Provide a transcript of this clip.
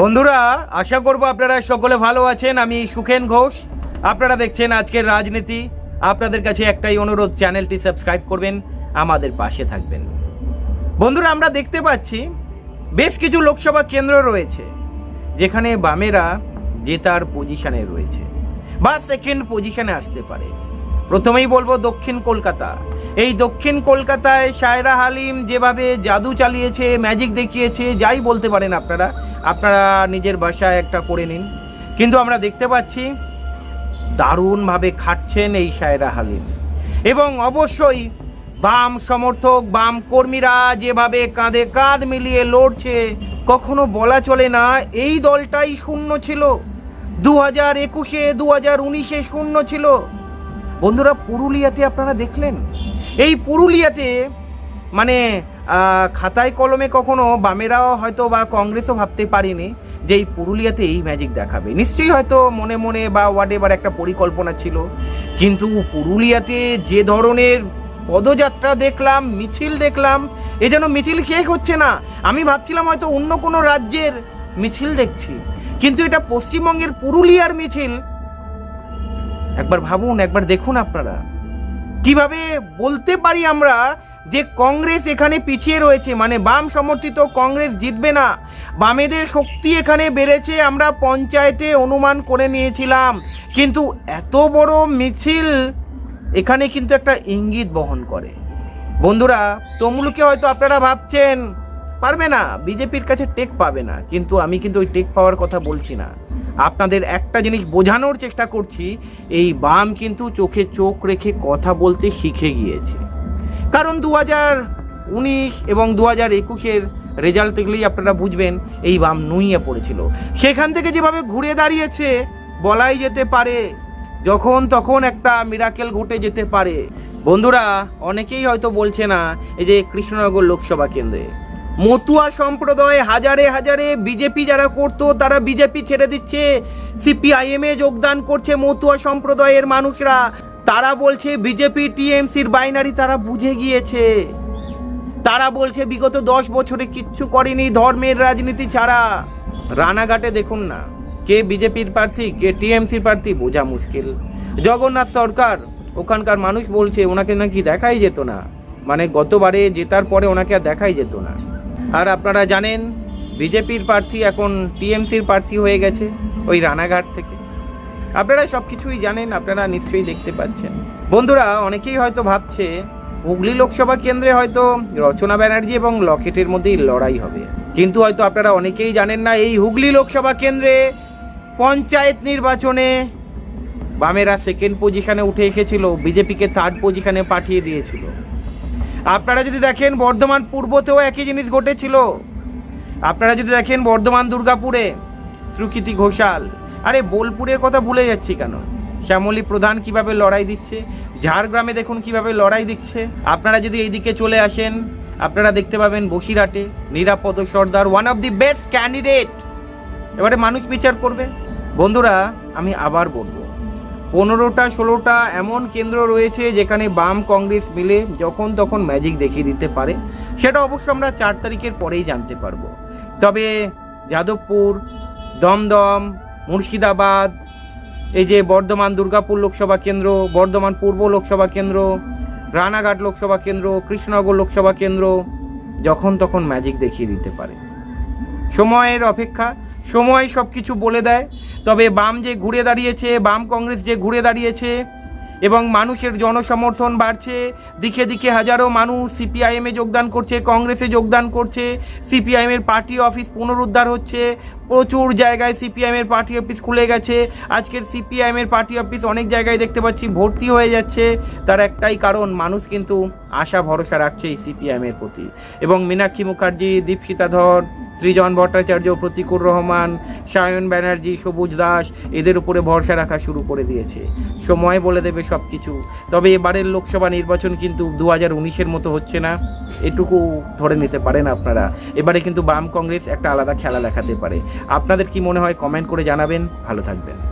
বন্ধুরা, আশা করব আপনারা সকলে ভালো আছেন। আমি সুখেন ঘোষ। আপনারা দেখছেন আজকের রাজনীতি। আপনাদের কাছে একটাই অনুরোধ, চ্যানেলটি সাবস্ক্রাইব করবেন, আমাদের পাশে থাকবেন। বন্ধুরা, আমরা দেখতে পাচ্ছি, বেশ কিছু লোকসভা কেন্দ্র রয়েছে, যেখানে বামেরা জেতার পজিশনে রয়েছে। বা সেকেন্ড পজিশনে আসতে পারে। প্রথমেই বলব দক্ষিণ কলকাতা। এই দক্ষিণ কলকাতায় সায়রা হালিম যেভাবে জাদু চালিয়েছে ম্যাজিক দেখিয়েছে, যাই বলতে পারেন আপনারা আপনারা নিজের বাসায় একটা করে নিন। কিন্তু আমরা দেখতে পাচ্ছি দারুণভাবে খাটছেন এই সায়রা হালিম। এবং অবশ্যই বাম সমর্থক, বাম কর্মীরা যেভাবে কাঁধে কাঁধ মিলিয়ে লড়ছে, কখনো বলা চলে না, এই দলটাই শূন্য ছিল। দু হাজার একুশে দু হাজার উনিশে শূন্য ছিল। বন্ধুরা, পুরুলিয়াতে আপনারা দেখলেন? এই পুরুলিয়াতে মানে খাতায় কলমে কখনো বামেরাও হয়তো বা কংগ্রেসও ভাবতে পারেনি যে এই পুরুলিয়াতে এই ম্যাজিক দেখাবে। নিশ্চয়ই হয়তো মনে মনে বা ওয়ার্ডেবার একটা পরিকল্পনা ছিল। কিন্তু পুরুলিয়াতে যে ধরনের পদযাত্রা দেখলাম, মিছিল দেখলাম, এ যেন মিছিল শেষ হচ্ছে না। আমি ভাবছিলাম হয়তো অন্য কোনো রাজ্যের মিছিল দেখছি। কিন্তু এটা পশ্চিমবঙ্গের পুরুলিয়ার মিছিল। একবার ভাবুন, একবার দেখুন আপনারা। কীভাবে বলতে পারি আমরা যে কংগ্রেস এখানে পিছিয়ে রয়েছে মানে বাম সমর্থিত কংগ্রেস জিতবে না। বামেদের শক্তি এখানে বেড়েছে, আমরা পঞ্চায়েতে অনুমান করে নিয়েছিলাম। কিন্তু এত বড় মিছিল এখানে কিন্তু একটা ইঙ্গিত বহন করে। বন্ধুরা, তমলুকে হয়তো আপনারা ভাবছেন, পারবে না, বিজেপির কাছে টেক পাবে না। কিন্তু আমি কিন্তু ওই টেক পাওয়ার কথা বলছি না। আপনাদের একটা জিনিস বোঝানোর চেষ্টা করছি, এই বাম কিন্তু চোখে চোখ রেখে কথা বলতে শিখে গিয়েছে। কারণ দু হাজার উনিশ এবং দু হাজার একুশের রেজাল্ট দেখলেই আপনারা বুঝবেন এই বাম নুইয়ে পড়েছিল। সেখান থেকে যেভাবে ঘুরে দাঁড়িয়েছে, বলাই যেতে পারে, যখন তখন একটা মিরাকেল ঘটে যেতে পারে। বন্ধুরা, অনেকেই হয়তো বলছে না, এই যে কৃষ্ণনগর লোকসভা কেন্দ্রে। মতুয়া সম্প্রদায় হাজারে হাজারে বিজেপি যারা করতো, তারা বিজেপি ছেড়ে দিচ্ছে। সিপিআইএম যোগদান করছে মতুয়া সম্প্রদায়ের মানুষরা। তারা বলছে বিজেপি, টিএমসির বাইনারি তারা বুঝে গিয়েছে। তারা বলছে বিগত দশ বছরে কিচ্ছু করেনি ধর্মের রাজনীতি ছাড়া। রানাঘাটে দেখুন না, কে বিজেপির প্রার্থী, কে টিএমসির প্রার্থী, বোঝা মুশকিল। জগন্নাথ সরকার, ওখানকার মানুষ বলছে ওনাকে নাকি দেখাই যেত না। মানে গতবারে জেতার পরে ওনাকে আর দেখাই যেত না। আর আপনারা জানেন, বিজেপির প্রার্থী এখন টিএমসির প্রার্থী হয়ে গেছে ওই রানাঘাট থেকে। আপনারা সব কিছুই জানেন, আপনারা নিশ্চয়ই দেখতে পাচ্ছেন। বন্ধুরা, অনেকেই হয়তো ভাবছে, হুগলি লোকসভা কেন্দ্রে হয়তো রচনা ব্যানার্জি এবং লকেটের মধ্যেই লড়াই হবে। কিন্তু হয়তো আপনারা অনেকেই জানেন না, এই হুগলি লোকসভা কেন্দ্রে পঞ্চায়েত নির্বাচনে বামেরা সেকেন্ড পজিশনে উঠে এসেছিল, বিজেপিকে থার্ড পজিশনে পাঠিয়ে দিয়েছিল। আপনারা যদি দেখেন, বর্ধমান পূর্বতেও একই জিনিস ঘটেছিল। আপনারা যদি দেখেন, বর্ধমান দুর্গাপুরে সুকৃতি ঘোষাল আরে বোলপুরের কথা ভুলে যাচ্ছি কেন? শ্যামলী প্রধান কীভাবে লড়াই দিচ্ছে? ঝাড়গ্রামে দেখুন কীভাবে লড়াই দিচ্ছে। আপনারা যদি এইদিকে চলে আসেন, আপনারা দেখতে পাবেন বসিরহাটে Nirapad Sardar one of the best candidate এবারে মানুষ বিচার করবে। বন্ধুরা, আমি আবার বলব, পনেরোটা, ষোলোটা এমন কেন্দ্র রয়েছে যেখানে বাম কংগ্রেস মিলে যখন তখন ম্যাজিক দেখিয়ে দিতে পারে। সেটা অবশ্য আমরা চার তারিখের পরেই জানতে পারব। তবে যাদবপুর, দমদম মুর্শিদাবাদ, এই যে বর্ধমান দুর্গাপুর লোকসভা কেন্দ্র, বর্ধমান পূর্ব লোকসভা কেন্দ্র, রানাঘাট লোকসভা কেন্দ্র, কৃষ্ণনগর লোকসভা কেন্দ্র, যখন তখন ম্যাজিক দেখিয়ে দিতে পারে। সময়ের অপেক্ষা, সময় সব কিছু বলে দেয়, তবে বাম যে ঘুরে দাঁড়িয়েছে, বাম কংগ্রেস যে ঘুরে দাঁড়িয়েছে এবং মানুষের জনসমর্থন বাড়ছে। দিকে দিকে হাজারো মানুষ সিপিআইএমে যোগদান করছে, কংগ্রেসে যোগদান করছে। সিপিআইএমের পার্টি অফিস পুনরুদ্ধার হচ্ছে। প্রচুর জায়গায় সিপিআইএমের পার্টি অফিস খুলে গেছে। আজকের সিপিআইএমের পার্টি অফিস অনেক জায়গায় দেখতে পাচ্ছি ভর্তি হয়ে যাচ্ছে। তার একটাই কারণ, মানুষ কিন্তু আশা ভরসা রাখছে এই সিপিআইএমের প্রতি। এবং মীনাক্ষী মুখার্জি, দীপশিতা ধর সৃজন ভট্টাচার্য প্রতিকুর রহমান, সায়ন ব্যানার্জি, সবুজ দাস, এদের উপরে ভরসা রাখা শুরু করে দিয়েছে। সময় বলে দেবে সব কিছু তবে এবারের লোকসভা নির্বাচন কিন্তু দু হাজার উনিশের মতো হচ্ছে না। এটুকু ধরে নিতে পারেন আপনারা। এবারে কিন্তু বাম কংগ্রেস একটা আলাদা খেলা দেখাতে পারে। আপনাদের কি মনে হয় কমেন্ট করে জানাবেন। ভালো থাকবেন।